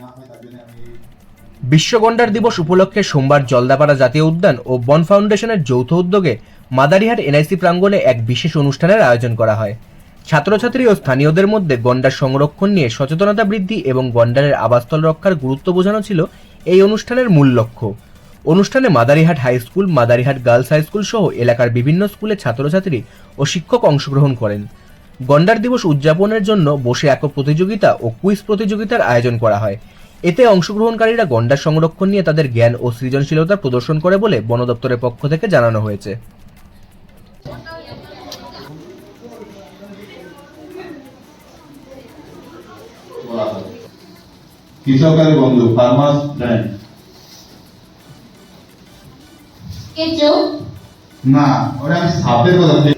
না হয় তার জন্য আমি বিশ্ব গন্ডার দিবস উপলক্ষে সোমবার জলদাপাড়া জাতীয় উদ্যান ও বন ফাউন্ডেশনের যৌথ উদ্যোগে মাদারিহাট এনআইসি প্রাঙ্গণে এক বিশেষ অনুষ্ঠানের আয়োজন করা হয়। ছাত্রছাত্রী ও স্থানীয়দের মধ্যে গন্ডার সংরক্ষণ নিয়ে সচেতনতা বৃদ্ধি এবং গন্ডারের আবাসস্থল রক্ষার গুরুত্ব বোঝানো ছিল এই অনুষ্ঠানের মূল লক্ষ্য। অনুষ্ঠানে Madarihat high school, Madarihat girls high school সহ এলাকার বিভিন্ন স্কুলের ছাত্রছাত্রী ও শিক্ষক অংশগ্রহণ করেন। গন্ডার দিবস উদযাপনের জন্য বসে একক প্রতিযোগিতা ও কুইজ প্রতিযোগিতার আয়োজন করা হয়। এতে অংশগ্রহণকারীরা গন্ডার সংরক্ষণ নিয়ে তাদের জ্ঞান ও সৃজনশীলতা প্রদর্শন করে বলে বন দপ্তরের পক্ষ থেকে জানানো হয়েছে। কৃষকের বন্ধু ফার্মার্স ব্র্যান্ড কেঁচো না সাপের কথা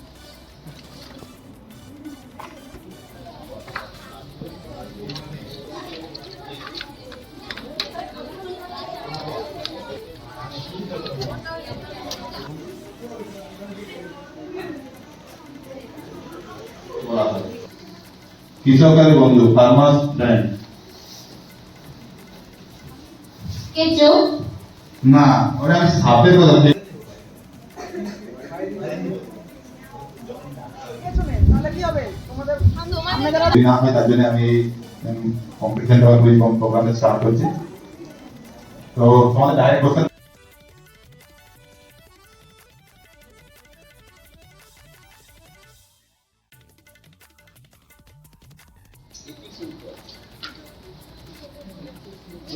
কৃষকের বন্ধু ফার্মার্স ব্র্যান্ড কেঁচো না ওটা আমি কথা না হয় তার জন্য আমি কম্পিটিশন প্রোগ্রামে স্টার্ট করছি। তো তোমাদের ডাইরেক্ট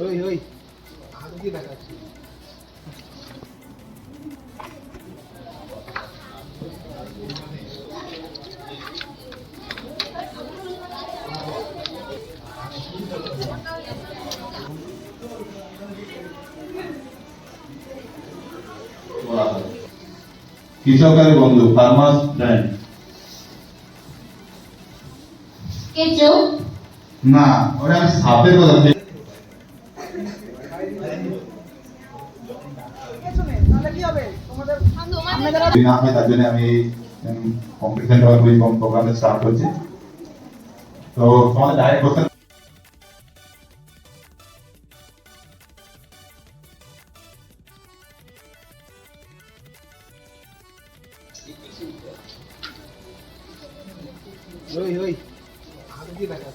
ওই ওই হাত দিয়ে দেখাচ্ছি বলা হয় কৃষকের বন্ধু ফার্মার্স ব্র্যান্ড কেঁচো না ওটা আমি সাপের কথা হয় আমি কম্পিটিশন প্রোগ্রামে স্টার্ট করছি। তো তোমাদের ডাইরেক্ট কোশ্চেন ওই ওই। 一百条